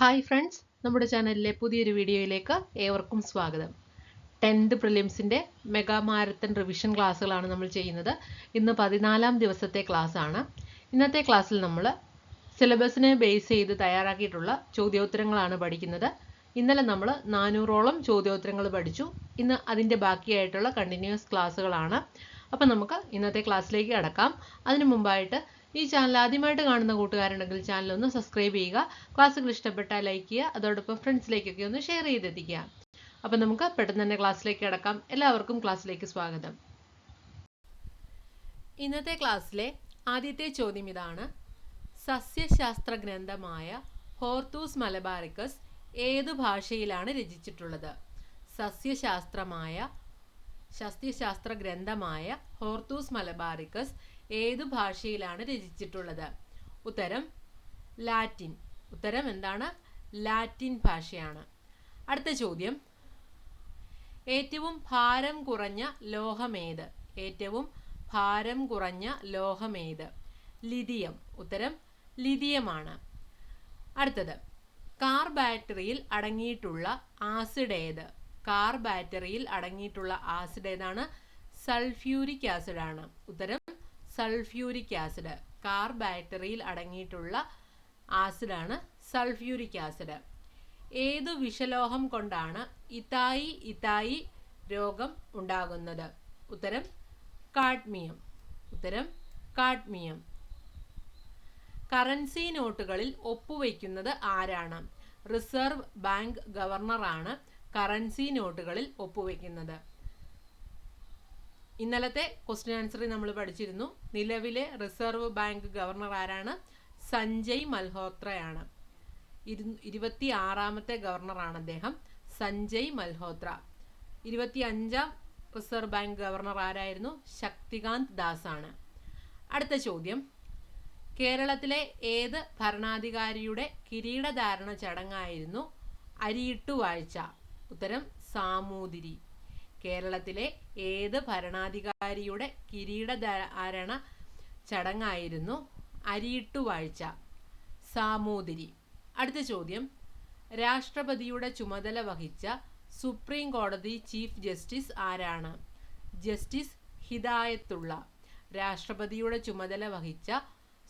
Hi friends നമ്മുടെ ചാനലിലെ പുതിയൊരു വീഡിയോയിലേക്ക് ഏവർക്കും സ്വാഗതം. ടെൻത്ത് പ്രിലിംസിന്റെ മെഗാ മാരത്തൺ റിവിഷൻ ക്ലാസ്സുകളാണ് നമ്മൾ ചെയ്യുന്നത്. ഇന്ന് പതിനാലാം ദിവസത്തെ ക്ലാസ് ആണ് ഇന്നത്തെ ക്ലാസ്സിൽ നമ്മൾ സിലബസിനെ ബേസ് ചെയ്ത് തയ്യാറാക്കിയിട്ടുള്ള ചോദ്യോത്തരങ്ങളാണ് പഠിക്കുന്നത്. ഇന്നലെ നമ്മൾ നാനൂറോളം ചോദ്യോത്തരങ്ങൾ പഠിച്ചു. ഇന്ന് അതിന്റെ ബാക്കിയായിട്ടുള്ള കണ്ടിന്യൂസ് ക്ലാസ്സുകളാണ്. അപ്പം നമുക്ക് ഇന്നത്തെ ക്ലാസ്സിലേക്ക് കടക്കാം. അതിനു മുമ്പായിട്ട് ഈ ചാനൽ ആദ്യമായിട്ട് കാണുന്ന കൂട്ടുകാരുണ്ടെങ്കിൽ ചാനൽ ഒന്ന് സബ്സ്ക്രൈബ് ചെയ്യുക. ക്ലാസ്സുകൾ ഇഷ്ടപ്പെട്ടാൽ ലൈക്ക് ചെയ്യുക. അതോടൊപ്പം ഫ്രണ്ട്സിലേക്കൊക്കെ ഒന്ന് ഷെയർ ചെയ്തെത്തിക്കുക. അപ്പം നമുക്ക് പെട്ടെന്ന് തന്നെ ക്ലാസ്സിലേക്ക് കിടക്കാം. എല്ലാവർക്കും ക്ലാസ്സിലേക്ക് സ്വാഗതം. ഇന്നത്തെ ക്ലാസ്സിലെ ആദ്യത്തെ ചോദ്യം ഇതാണ്. സസ്യശാസ്ത്ര ഗ്രന്ഥമായ ഹോർത്തൂസ് മലബാറിക്കസ് ഏതു ഭാഷയിലാണ് രചിച്ചിട്ടുള്ളത്? സസ്യശാസ്ത്രമായ സസ്യശാസ്ത്ര ഗ്രന്ഥമായ ഹോർത്തൂസ് മലബാറിക്കസ് ഏതു ഭാഷയിലാണ് രചിച്ചിട്ടുള്ളത്? ഉത്തരം ലാറ്റിൻ. ഉത്തരം എന്താണ്? ലാറ്റിൻ ഭാഷയാണ്. അടുത്ത ചോദ്യം. ഏറ്റവും ഭാരം കുറഞ്ഞ ലോഹമേത്? ഏറ്റവും ഭാരം കുറഞ്ഞ ലോഹമേത്? ലിതിയം ഉത്തരം ലിതിയമാണ് അടുത്തത്. കാർ ബാറ്ററിയിൽ അടങ്ങിയിട്ടുള്ള ആസിഡ് ഏത്? കാർ ബാറ്ററിയിൽ അടങ്ങിയിട്ടുള്ള ആസിഡ് ഏതാണ്? സൾഫ്യൂരിക് ആസിഡാണ്. ഉത്തരം സൾഫ്യൂരിക് ആസിഡ്. കാർ ബാറ്ററിയിൽ അടങ്ങിയിട്ടുള്ള ആസിഡാണ് സൾഫ്യൂരിക് ആസിഡ്. ഏതു വിഷലോഹം കൊണ്ടാണ് ഇതായി ഇതായി രോഗം ഉണ്ടാകുന്നത്? ഉത്തരം കാഡ്മിയം. ഉത്തരം കാഡ്മിയം. കറൻസി നോട്ടുകളിൽ ഒപ്പുവയ്ക്കുന്നത് ആരാണ്? റിസർവ് ബാങ്ക് ഗവർണറാണ് കറൻസി നോട്ടുകളിൽ ഒപ്പുവെക്കുന്നത്. ഇന്നലത്തെ ക്വസ്റ്റ്യൻ ആൻസർ നമ്മൾ പഠിച്ചിരുന്നു. നിലവിലെ റിസർവ് ബാങ്ക് ഗവർണർ ആരാണ്? സഞ്ജയ് മൽഹോത്രയാണ്. ഇരു ഇരുപത്തി ആറാമത്തെ ഗവർണറാണ് അദ്ദേഹം. സഞ്ജയ് മൽഹോത്ര. ഇരുപത്തി അഞ്ചാം റിസർവ് ബാങ്ക് ഗവർണർ ആരായിരുന്നു? ശക്തികാന്ത് ദാസ് ആണ് അടുത്ത ചോദ്യം. കേരളത്തിലെ ഏത് ഭരണാധികാരിയുടെ കിരീടധാരണ ചടങ്ങായിരുന്നു? അരിയിട്ടുവാഴ്ച. ഉത്തരം സാമൂതിരി. കേരളത്തിലെ ഏത് ഭരണാധികാരിയുടെ കിരീടധാരണ ചടങ്ങായിരുന്നു? അരിയിട്ടുവാഴ്ച സാമൂതിരി. അടുത്ത ചോദ്യം. രാഷ്ട്രപതിയുടെ ചുമതല വഹിച്ച സുപ്രീം കോടതി ചീഫ് ജസ്റ്റിസ് ആരാണ്? ജസ്റ്റിസ് ഹിദായത്തുള്ള. രാഷ്ട്രപതിയുടെ ചുമതല വഹിച്ച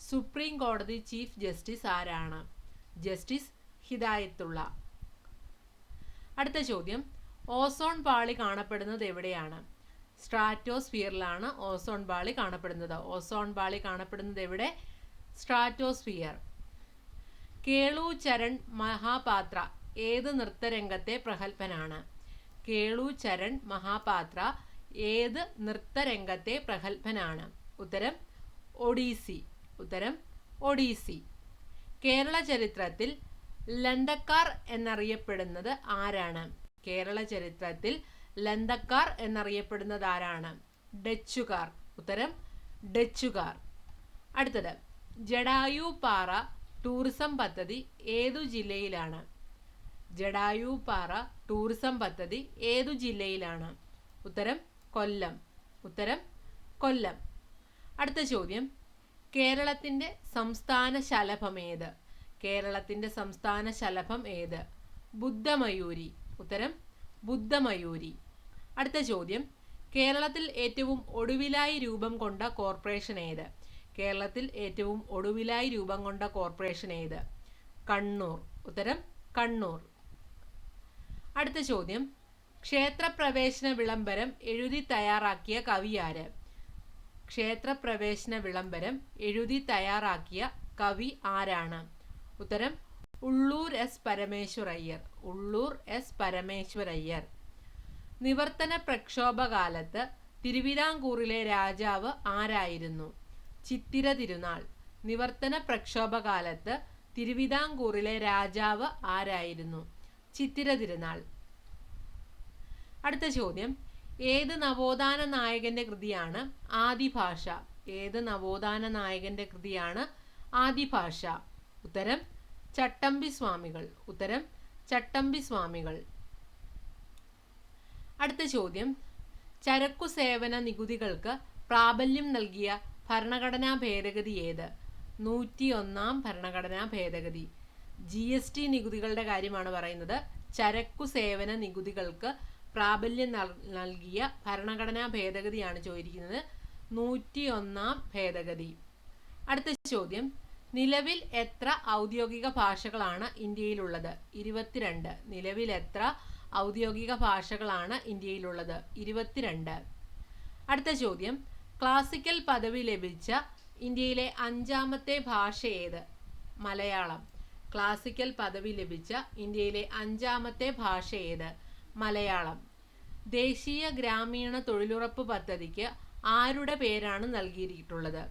സുപ്രീം കോടതി ചീഫ് ജസ്റ്റിസ് ആരാണ്? ജസ്റ്റിസ് ഹിദായത്തുള്ള. അടുത്ത ചോദ്യം. ഓസോൺ പാളി കാണപ്പെടുന്നത് എവിടെയാണ്? സ്ട്രാറ്റോസ്ഫിയറിലാണ് ഓസോൺ പാളി കാണപ്പെടുന്നത്. ഓസോൺ പാളി കാണപ്പെടുന്നത് എവിടെ? സ്ട്രാറ്റോസ്ഫിയർ. കേളു ചരൺ മഹാപാത്ര ഏത് നൃത്തരംഗത്തെ പ്രഗത്ഭനാണ്? കേളു ചരൺ മഹാപാത്ര ഏത് നൃത്തരംഗത്തെ പ്രഗത്ഭനാണ്? ഉത്തരം ഒഡീസി. ഉത്തരം ഒഡീസി. കേരള ചരിത്രത്തിൽ ലണ്ടക്കാർ എന്നറിയപ്പെടുന്നത് ആരാണ്? കേരള ചരിത്രത്തിൽ ലന്തക്കാർ എന്നറിയപ്പെടുന്നത് ആരാണ്? ഡച്ചുകാർ. ഉത്തരം ഡച്ചുകാർ. അടുത്തത് ജഡായു പാറ ടൂറിസം പദ്ധതി ഏതു ജില്ലയിലാണ്? ജഡായു പാറ ടൂറിസം പദ്ധതി ഏതു ജില്ലയിലാണ്? ഉത്തരം കൊല്ലം. ഉത്തരം കൊല്ലം. അടുത്ത ചോദ്യം കേരളത്തിന്റെ സംസ്ഥാന ശലഭം ഏത്? കേരളത്തിന്റെ സംസ്ഥാന ശലഭം ഏത്? ബുദ്ധമയൂരി. ഉത്തരം ബുദ്ധമയൂരി. അടുത്ത ചോദ്യം. കേരളത്തിൽ ഏറ്റവും ഒടുവിലായി രൂപം കൊണ്ട കോർപ്പറേഷൻ ഏത്? കേരളത്തിൽ ഏറ്റവും ഒടുവിലായി രൂപം കൊണ്ട കോർപ്പറേഷൻ ഏത്? കണ്ണൂർ. ഉത്തരം കണ്ണൂർ. അടുത്ത ചോദ്യം. ക്ഷേത്രപ്രവേശന വിളംബരം എഴുതി തയ്യാറാക്കിയ കവിയാര് ക്ഷേത്രപ്രവേശന വിളംബരം എഴുതി തയ്യാറാക്കിയ കവി ആരാണ്? ഉത്തരം ഉള്ളൂർ എസ് പരമേശ്വരയ്യർ. ഉള്ളൂർ എസ് പരമേശ്വരയ്യർ. നിവർത്തന പ്രക്ഷോഭകാലത്ത് തിരുവിതാംകൂറിലെ രാജാവ് ആരായിരുന്നു? ചിത്തിര തിരുനാൾ. നിവർത്തന പ്രക്ഷോഭകാലത്ത് തിരുവിതാംകൂറിലെ രാജാവ് ആരായിരുന്നു? ചിത്തിര തിരുനാൾ. അടുത്ത ചോദ്യം. ഏത് നവോത്ഥാന നായകന്റെ കൃതിയാണ് ആദിഭാഷ? ഏത് നവോത്ഥാന നായകന്റെ കൃതിയാണ് ആദിഭാഷ? ഉത്തരം ചട്ടമ്പി സ്വാമികൾ. ഉത്തരം ചട്ടമ്പി സ്വാമികൾ. അടുത്ത ചോദ്യം. ചരക്കു സേവന നികുതികൾക്ക് പ്രാബല്യം നൽകിയ ഭരണഘടനാ ഭേദഗതി ഏത്? നൂറ്റി ഒന്നാം ഭരണഘടനാ ഭേദഗതി. ജി എസ് ടി നികുതികളുടെ കാര്യമാണ് പറയുന്നത്. ചരക്കു സേവന നികുതികൾക്ക് പ്രാബല്യം നൽകിയ ഭരണഘടനാ ഭേദഗതിയാണ് ചോദിക്കുന്നത്. നൂറ്റി ഒന്നാം ഭേദഗതി. അടുത്ത ചോദ്യം. നിലവിൽ എത്ര ഔദ്യോഗിക ഭാഷകളാണ് ഇന്ത്യയിലുള്ളത്? ഇരുപത്തിരണ്ട്. നിലവിൽ എത്ര ഔദ്യോഗിക ഭാഷകളാണ് ഇന്ത്യയിലുള്ളത്? ഇരുപത്തിരണ്ട്. അടുത്ത ചോദ്യം. ക്ലാസിക്കൽ പദവി ലഭിച്ച ഇന്ത്യയിലെ അഞ്ചാമത്തെ ഭാഷ ഏത്? മലയാളം. ക്ലാസിക്കൽ പദവി ലഭിച്ച ഇന്ത്യയിലെ അഞ്ചാമത്തെ ഭാഷ ഏത്? മലയാളം. ദേശീയ ഗ്രാമീണ തൊഴിലുറപ്പ് പദ്ധതിക്ക് ആരുടെ പേരാണ് നൽകിയിട്ടുള്ളത്?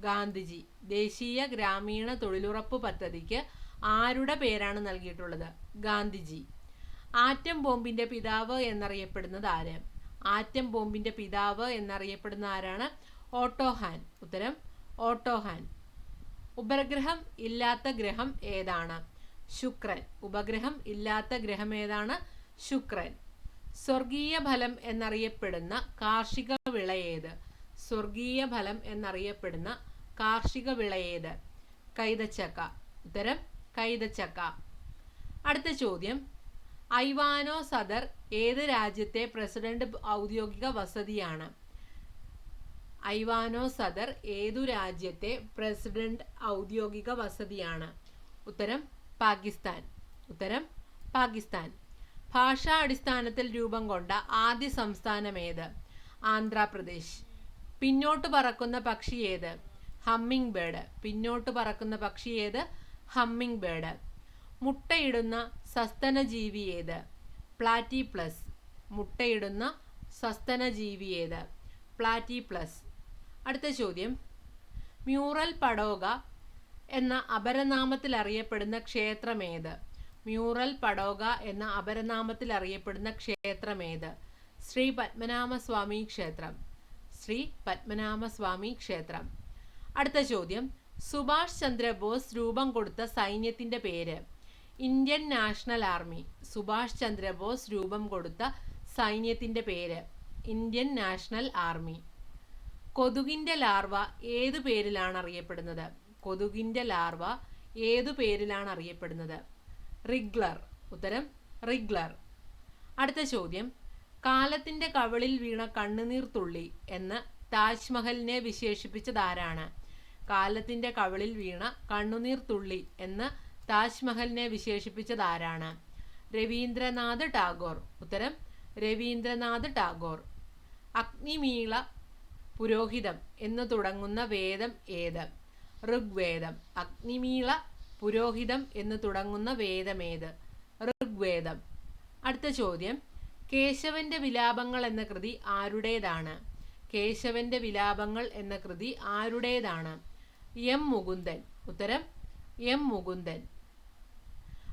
ഗാന്ധിജി. ദേശീയ ഗ്രാമീണ തൊഴിലുറപ്പ് പദ്ധതിക്ക് ആരുടെ പേരാണ് നൽകിയിട്ടുള്ളത്? ഗാന്ധിജി. ആറ്റം ബോംബിന്റെ പിതാവ് എന്നറിയപ്പെടുന്നത് ആര്? ആറ്റം ബോംബിന്റെ പിതാവ് എന്നറിയപ്പെടുന്ന ആരാണ്? ഓട്ടോഹാൻ. ഉത്തരം ഓട്ടോഹാൻ. ഉപഗ്രഹം ഇല്ലാത്ത ഗ്രഹം ഏതാണ്? ശുക്രൻ. ഉപഗ്രഹം ഇല്ലാത്ത ഗ്രഹം ഏതാണ്? ശുക്രൻ. സ്വർഗീയ ഫലം എന്നറിയപ്പെടുന്ന കാർഷിക വിള ഏത്? സ്വർഗീയ ഫലം എന്നറിയപ്പെടുന്ന കാർഷിക വിളയേത് കൈതച്ചക്ക. ഉത്തരം കൈതച്ചക്ക. അടുത്ത ചോദ്യം. ഐവാനോ സദർ ഏത് രാജ്യത്തെ പ്രസിഡന്റ് ഔദ്യോഗിക വസതിയാണ്? ഐവാനോ സദർ ഏതു രാജ്യത്തെ പ്രസിഡന്റ് ഔദ്യോഗിക വസതിയാണ്? ഉത്തരം പാകിസ്ഥാൻ. ഉത്തരം പാകിസ്ഥാൻ. ഭാഷാ അടിസ്ഥാനത്തിൽ രൂപം കൊണ്ട ആദ്യ സംസ്ഥാനം ഏത്? ആന്ധ്രാപ്രദേശ്. പിന്നോട്ട് പറക്കുന്ന പക്ഷി ഏത്? ഹമ്മിങ് ബേഡ് പിന്നോട്ട് പറക്കുന്ന പക്ഷി ഏത്? ഹമ്മിങ് ബേഡ് മുട്ടയിടുന്ന സസ്തനജീവി ഏത്? പ്ലാറ്റി പ്ലസ് മുട്ടയിടുന്ന സസ്തനജീവി ഏത്? പ്ലാറ്റി പ്ലസ് അടുത്ത ചോദ്യം. മ്യൂറൽ പടോഗ എന്ന അപരനാമത്തിൽ അറിയപ്പെടുന്ന ക്ഷേത്രമേത് മ്യൂറൽ പടോഗ എന്ന അപരനാമത്തിൽ അറിയപ്പെടുന്ന ക്ഷേത്രമേത് ശ്രീ പത്മനാഭസ്വാമി ക്ഷേത്രം. ശ്രീ പത്മനാഭസ്വാമി ക്ഷേത്രം. അടുത്ത ചോദ്യം. സുഭാഷ് ചന്ദ്രബോസ് രൂപം കൊടുത്ത സൈന്യത്തിന്റെ പേര്. Indian National Army. Subhash Chandra Bose രൂപം കൊടുത്ത സൈന്യത്തിന്റെ പേര്. Indian National Army. കൊതുകിന്റെ ലാർവ ഏതു പേരിലാണ് അറിയപ്പെടുന്നത്? കൊതുകിന്റെ ലാർവ ഏതു പേരിലാണ് അറിയപ്പെടുന്നത്? റിഗ്ലർ. ഉത്തരം റിഗ്ലർ. അടുത്ത ചോദ്യം. കാലത്തിന്റെ കവളിൽ വീണ കണ്ണുനീർ തുള്ളി എന്ന് താജ്മഹലിനെ വിശേഷിപ്പിച്ചത് ആരാണ് കാലത്തിന്റെ കവളിൽ വീണ കണ്ണുനീർ തുള്ളി എന്ന് താജ്മഹലിനെ വിശേഷിപ്പിച്ചത് ആരാണ് രവീന്ദ്രനാഥ് ടാഗോർ. ഉത്തരം രവീന്ദ്രനാഥ് ടാഗോർ. അഗ്നിമീള പുരോഹിതം എന്ന് തുടങ്ങുന്ന വേദം ഏത്? ഋഗ്വേദം. അഗ്നിമീള പുരോഹിതം എന്ന് തുടങ്ങുന്ന വേദമേത് ഋഗ്വേദം. അടുത്ത ചോദ്യം കേശവന്റെ വിലാപങ്ങൾ എന്ന കൃതി ആരുടേതാണ്? കേശവന്റെ വിലാപങ്ങൾ എന്ന കൃതി ആരുടേതാണ്? എം മുകുന്ദൻ. ഉത്തരം എം മുകുന്ദൻ.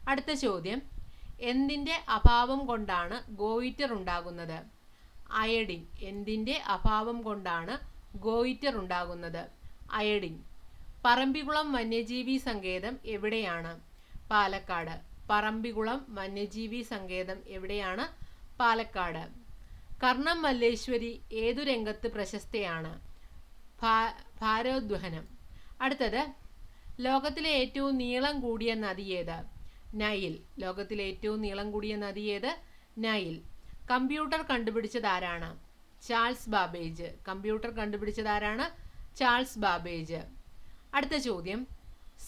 അടുത്ത ചോദ്യം. എന്തിന്റെ അഭാവം കൊണ്ടാണ് ഗോയിറ്റർ ഉണ്ടാകുന്നത്? അയഡിൻ. എന്തിന്റെ അഭാവം കൊണ്ടാണ് ഗോയിറ്റർ ഉണ്ടാകുന്നത്? അയഡിൻ. പറമ്പിക്കുളം വന്യജീവി സങ്കേതം എവിടെയാണ്? പാലക്കാട്. പറമ്പിക്കുളം വന്യജീവി സങ്കേതം എവിടെയാണ്? പാലക്കാട്. കർണം മല്ലേശ്വരി ഏതു രംഗത്ത് പ്രശസ്തയാണ്? ഭാരോദ്വഹനം. അടുത്തത് ലോകത്തിലെ ഏറ്റവും നീളം കൂടിയ നദി ഏത്? നൈൽ. ലോകത്തിലെ ഏറ്റവും നീളം കൂടിയ നദി ഏത്? നൈൽ. കമ്പ്യൂട്ടർ കണ്ടുപിടിച്ചത് ആരാണ്? Charles Babbage. കമ്പ്യൂട്ടർ കണ്ടുപിടിച്ചത് ആരാണ്? Charles Babbage. അടുത്ത ചോദ്യം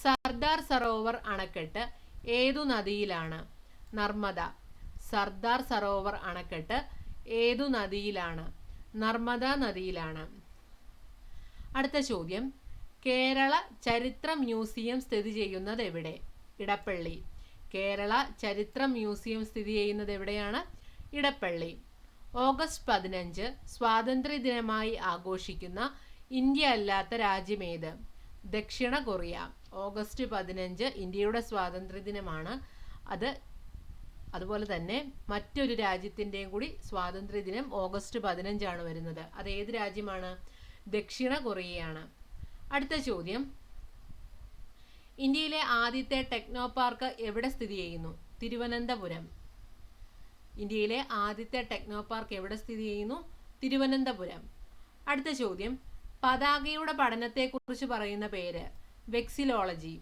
സർദാർ സരോവർ അണക്കെട്ട് ഏതു നദിയിലാണ്? നർമ്മദ. സർദാർ സരോവർ അണക്കെട്ട് ഏതു നദിയിലാണ്? നർമ്മദ നദിയിലാണ്. അടുത്ത ചോദ്യം. കേരള ചരിത്ര മ്യൂസിയം സ്ഥിതി ചെയ്യുന്നത് എവിടെ? ഇടപ്പള്ളി. കേരള ചരിത്ര മ്യൂസിയം സ്ഥിതി ചെയ്യുന്നത് എവിടെയാണ്? ഇടപ്പള്ളി. ഓഗസ്റ്റ് പതിനഞ്ച് സ്വാതന്ത്ര്യ ദിനമായി ആഘോഷിക്കുന്ന ഇന്ത്യ അല്ലാത്ത രാജ്യമേത് ദക്ഷിണ കൊറിയ. ഓഗസ്റ്റ് പതിനഞ്ച് ഇന്ത്യയുടെ സ്വാതന്ത്ര്യ ദിനമാണ് അത് അതുപോലെ തന്നെ മറ്റൊരു രാജ്യത്തിന്റെയും കൂടി സ്വാതന്ത്ര്യ ദിനം ഓഗസ്റ്റ് പതിനഞ്ചാണ് വരുന്നത്. അത് ഏത് രാജ്യമാണ്? ദക്ഷിണ കൊറിയയാണ്. അടുത്ത ചോദ്യം. ഇന്ത്യയിലെ ആദ്യത്തെ ടെക്നോ പാർക്ക് എവിടെ സ്ഥിതി ചെയ്യുന്നു? തിരുവനന്തപുരം. ഇന്ത്യയിലെ ആദ്യത്തെ ടെക്നോ പാർക്ക് എവിടെ സ്ഥിതി ചെയ്യുന്നു? തിരുവനന്തപുരം. അടുത്ത ചോദ്യം. പതാകയുടെ പഠനത്തെക്കുറിച്ച് പറയുന്ന പേര് വെക്സിലോളജി.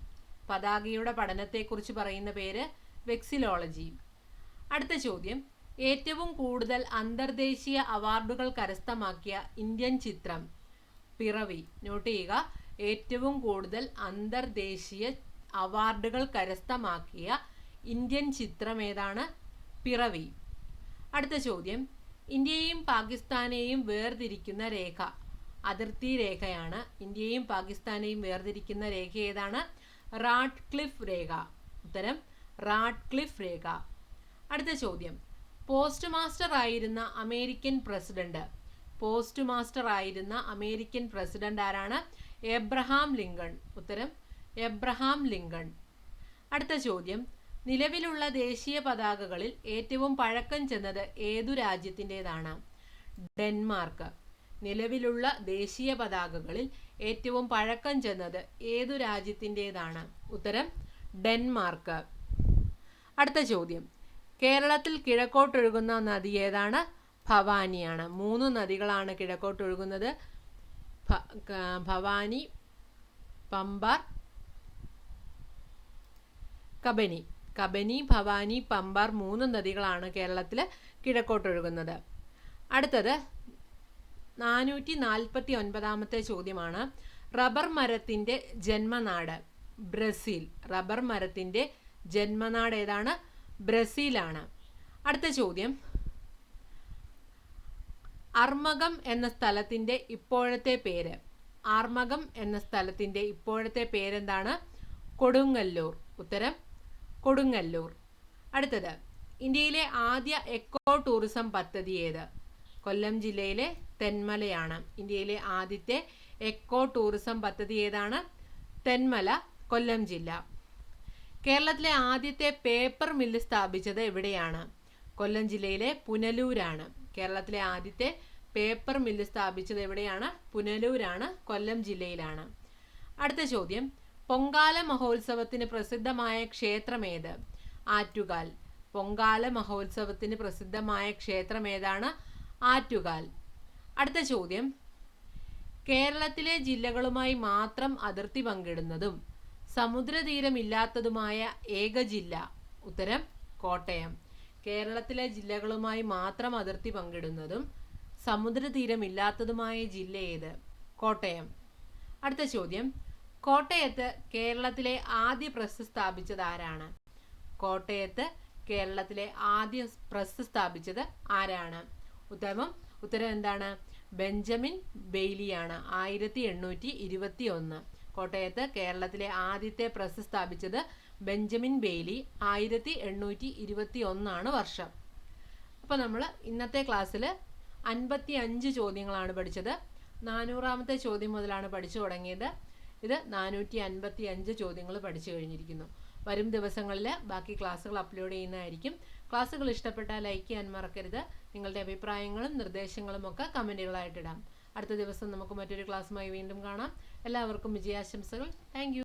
പതാകയുടെ പഠനത്തെക്കുറിച്ച് പറയുന്ന പേര് വെക്സിലോളജി. അടുത്ത ചോദ്യം. ഏറ്റവും കൂടുതൽ അന്തർദേശീയ അവാർഡുകൾ കരസ്ഥമാക്കിയ ഇന്ത്യൻ ചിത്രം പിറവി. നോട്ട് ചെയ്യുക. ഏറ്റവും കൂടുതൽ അന്തർദേശീയ അവാർഡുകൾ കരസ്ഥമാക്കിയ ഇന്ത്യൻ ചിത്രം ഏതാണ്? പിറവി. അടുത്ത ചോദ്യം. ഇന്ത്യയും പാകിസ്ഥാനെയും വേർതിരിക്കുന്ന രേഖ അതിർത്തി രേഖയാണ്. ഇന്ത്യയും പാകിസ്ഥാനെയും വേർതിരിക്കുന്ന രേഖ ഏതാണ്? റാഡ്ക്ലിഫ് രേഖ. ഉത്തരം റാഡ്ക്ലിഫ് രേഖ. അടുത്ത ചോദ്യം. പോസ്റ്റ് മാസ്റ്റർ ആയിരുന്ന അമേരിക്കൻ പ്രസിഡന്റ്. പോസ്റ്റ് മാസ്റ്റർ ആയിരുന്ന അമേരിക്കൻ പ്രസിഡന്റ് ആരാണ്? Abraham Lincoln. ഉത്തരം എബ്രഹാം ലിങ്കൺ. അടുത്ത ചോദ്യം. നിലവിലുള്ള ദേശീയ പതാകകളിൽ ഏറ്റവും പഴക്കം ചെന്നത് ഏതു രാജ്യത്തിന്റെതാണ്? ഡെൻമാർക്ക്. നിലവിലുള്ള ദേശീയ പതാകകളിൽ ഏറ്റവും പഴക്കം ചെന്നത് ഏതു രാജ്യത്തിന്റെതാണ്? ഉത്തരം ഡെൻമാർക്ക്. അടുത്ത ചോദ്യം. കേരളത്തിൽ കിഴക്കോട്ടൊഴുകുന്ന നദി ഏതാണ്? ഭവാനിയാണ്. മൂന്ന് നദികളാണ് കിഴക്കോട്ടൊഴുകുന്നത്. ഭവാനി പമ്പാർ കബനി. കബനി ഭവാനി പമ്പാർ മൂന്ന് നദികളാണ് കേരളത്തിൽ കിഴക്കോട്ടൊഴുകുന്നത്. അടുത്തത് നാനൂറ്റി നാൽപ്പത്തി ഒൻപതാമത്തെ ചോദ്യമാണ്. റബ്ബർ മരത്തിന്റെ ജന്മനാട് ബ്രസീൽ. റബ്ബർ മരത്തിന്റെ ജന്മനാട് ഏതാണ്? ബ്രസീലാണ്. അടുത്ത ചോദ്യം. അർമകം എന്ന സ്ഥലത്തിന്റെ ഇപ്പോഴത്തെ പേര്. ആർമകം എന്ന സ്ഥലത്തിന്റെ ഇപ്പോഴത്തെ പേരെന്താണ്? കൊടുങ്ങല്ലൂർ. ഉത്തരം കൊടുങ്ങല്ലൂർ. അടുത്തത് ഇന്ത്യയിലെ ആദ്യ എക്കോ ടൂറിസം പദ്ധതി ഏത്? കൊല്ലം ജില്ലയിലെ തെന്മലയാണ്. ഇന്ത്യയിലെ ആദ്യത്തെ എക്കോ ടൂറിസം പദ്ധതി ഏതാണ്? തെന്മല കൊല്ലം ജില്ല. കേരളത്തിലെ ആദ്യത്തെ പേപ്പർ മില്ല് സ്ഥാപിച്ചത് എവിടെയാണ്? കൊല്ലം ജില്ലയിലെ പുനലൂരാണ്. കേരളത്തിലെ ആദ്യത്തെ പേപ്പർ മില്ല് സ്ഥാപിച്ചത് എവിടെയാണ്? പുനലൂരാണ് കൊല്ലം ജില്ലയിലാണ്. അടുത്ത ചോദ്യം. പൊങ്കാല മഹോത്സവത്തിന് പ്രസിദ്ധമായ ക്ഷേത്രമേത് ആറ്റുകാൽ. പൊങ്കാല മഹോത്സവത്തിന് പ്രസിദ്ധമായ ക്ഷേത്രം ഏതാണ്? ആറ്റുകാൽ. അടുത്ത ചോദ്യം. കേരളത്തിലെ ജില്ലകളുമായി മാത്രം അതിർത്തി പങ്കിടുന്നതും സമുദ്രതീരമില്ലാത്തതുമായ ഏക ജില്ല. ഉത്തരം കോട്ടയം. കേരളത്തിലെ ജില്ലകളുമായി മാത്രം അതിർത്തി പങ്കിടുന്നതും സമുദ്രതീരമില്ലാത്തതുമായ ജില്ല ഏത്? കോട്ടയം. അടുത്ത ചോദ്യം. കോട്ടയത്ത് കേരളത്തിലെ ആദ്യ പ്രസ് സ്ഥാപിച്ചത് ആരാണ്? കോട്ടയത്ത് കേരളത്തിലെ ആദ്യ പ്രസ് സ്ഥാപിച്ചത് ആരാണ്? ഉത്തരം ഉത്തരം എന്താണ്? ബെഞ്ചമിൻ ബെയ്ലിയാണ്. ആയിരത്തി എണ്ണൂറ്റി ഇരുപത്തി ഒന്ന് കോട്ടയത്ത് കേരളത്തിലെ ആദ്യത്തെ പ്രസ് സ്ഥാപിച്ചത് ബെഞ്ചമിൻ ബെയ്ലി ആയിരത്തി എണ്ണൂറ്റി ഇരുപത്തി ഒന്നാണ് വർഷം. അപ്പോൾ നമ്മൾ ഇന്നത്തെ ക്ലാസ്സിൽ അൻപത്തി അഞ്ച് ചോദ്യങ്ങളാണ് പഠിച്ചത്. നാനൂറാമത്തെ ചോദ്യം മുതലാണ് പഠിച്ചു തുടങ്ങിയത്. ഇത് നാനൂറ്റി അൻപത്തി അഞ്ച് ചോദ്യങ്ങൾ പഠിച്ചു കഴിഞ്ഞിരിക്കുന്നു. വരും ദിവസങ്ങളിൽ ബാക്കി ക്ലാസ്സുകൾ അപ്ലോഡ് ചെയ്യുന്നതായിരിക്കും. ക്ലാസ്സുകൾ ഇഷ്ടപ്പെട്ടാൽ ലൈക്ക് ചെയ്യാൻ മറക്കരുത്. നിങ്ങളുടെ അഭിപ്രായങ്ങളും നിർദ്ദേശങ്ങളും ഒക്കെ കമന്റുകളായിട്ടിടാം അടുത്ത ദിവസം നമുക്ക് മറ്റൊരു ക്ലാസ്സുമായി വീണ്ടും കാണാം. എല്ലാവർക്കും വിജയാശംസകൾ. താങ്ക്